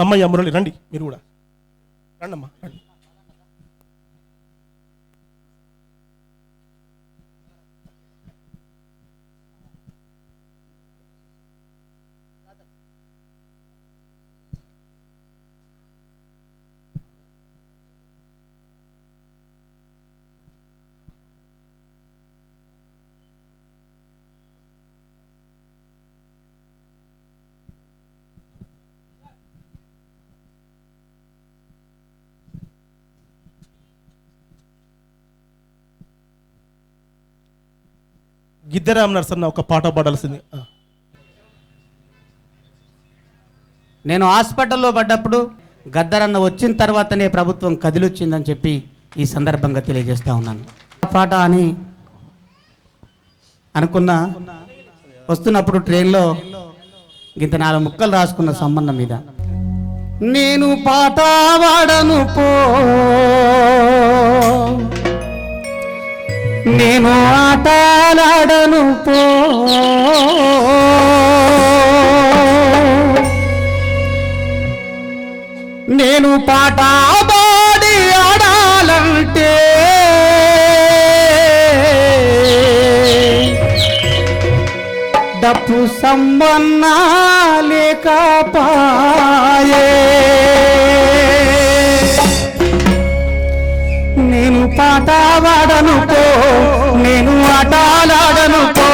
అమ్మయ్య మురళి రండి మీరు కూడా. రండమ్మా రండి. గిద్దరామ్ నరసన్న ఒక పాట పాడాల్సింది. నేను హాస్పిటల్లో పడ్డప్పుడు గద్దరన్న వచ్చిన తర్వాతనే ప్రభుత్వం కదిలొచ్చిందని చెప్పి ఈ సందర్భంగా తెలియజేస్తా ఉన్నాను. పాట అని అనుకున్నా వస్తున్నప్పుడు ట్రైన్లో ఇంత నాలుగు ముక్కలు రాసుకున్న సంబంధం మీద. నేను పాట వాడను పో. నేను ఆటలాడను పో. నేను పాట పాడి ఆడాలంటే డప్పు సంబన్న లేకపాయే నేను పాట వాడను పో నేను ఆటలాడను పో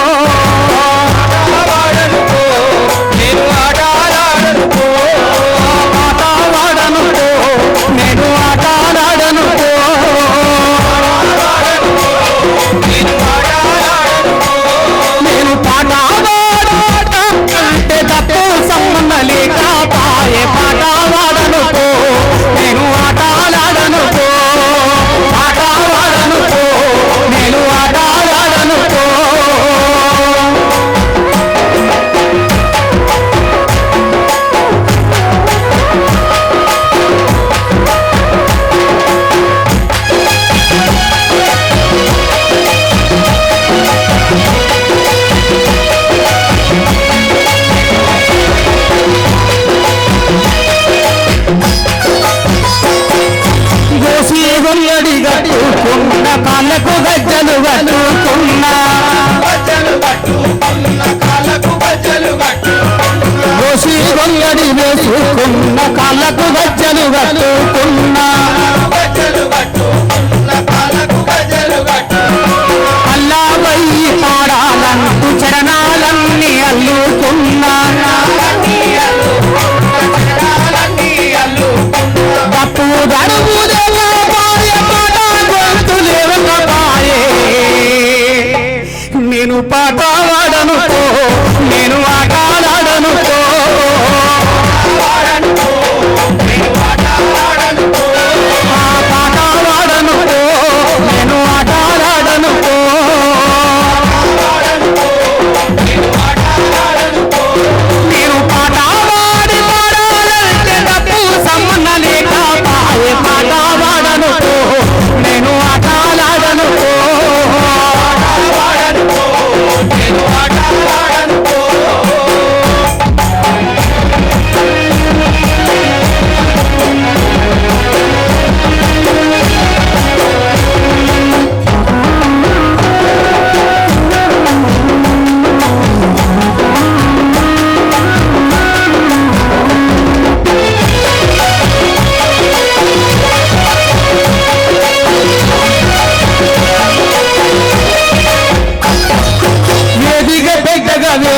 వేసుకున్న కళ్ళకు గజ్జలు కట్టుకున్నా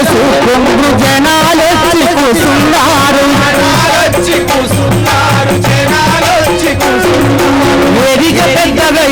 వేసుకుంటూ జనాలొచ్చి కూసున్నారు వేదిక పెద్దగా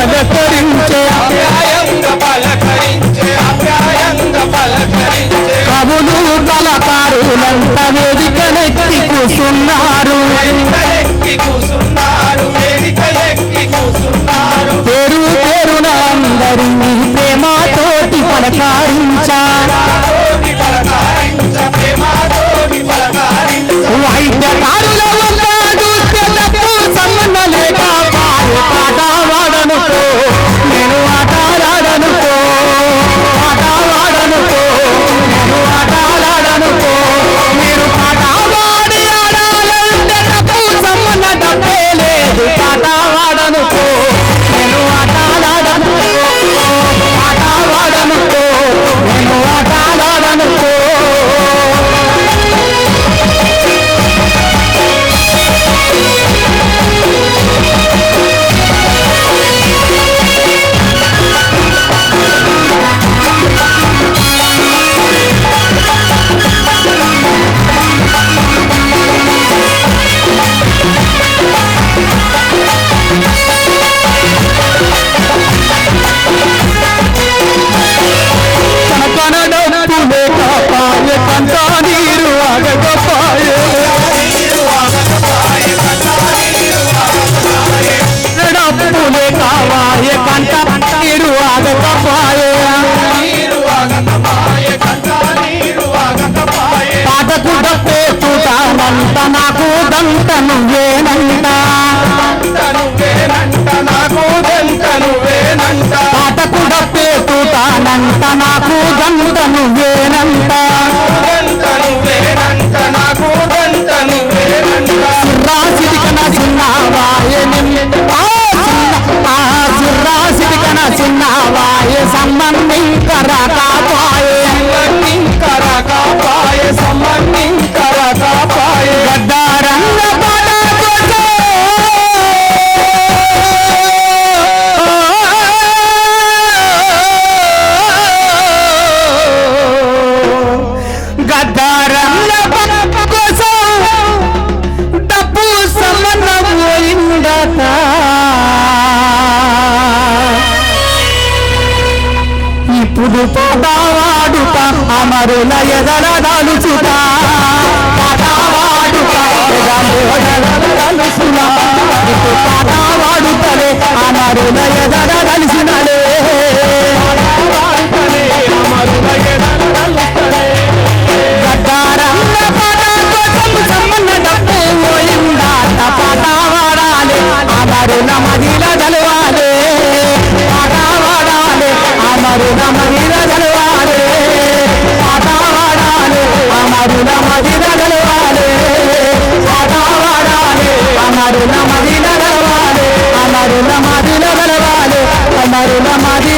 on. சம்பந்தி கரகா వారుల ఎదల నలుచుట పాటవాడు నలుచున పాటవాడుతలే అనరుల ఎదల నలిచినలే Marula Madi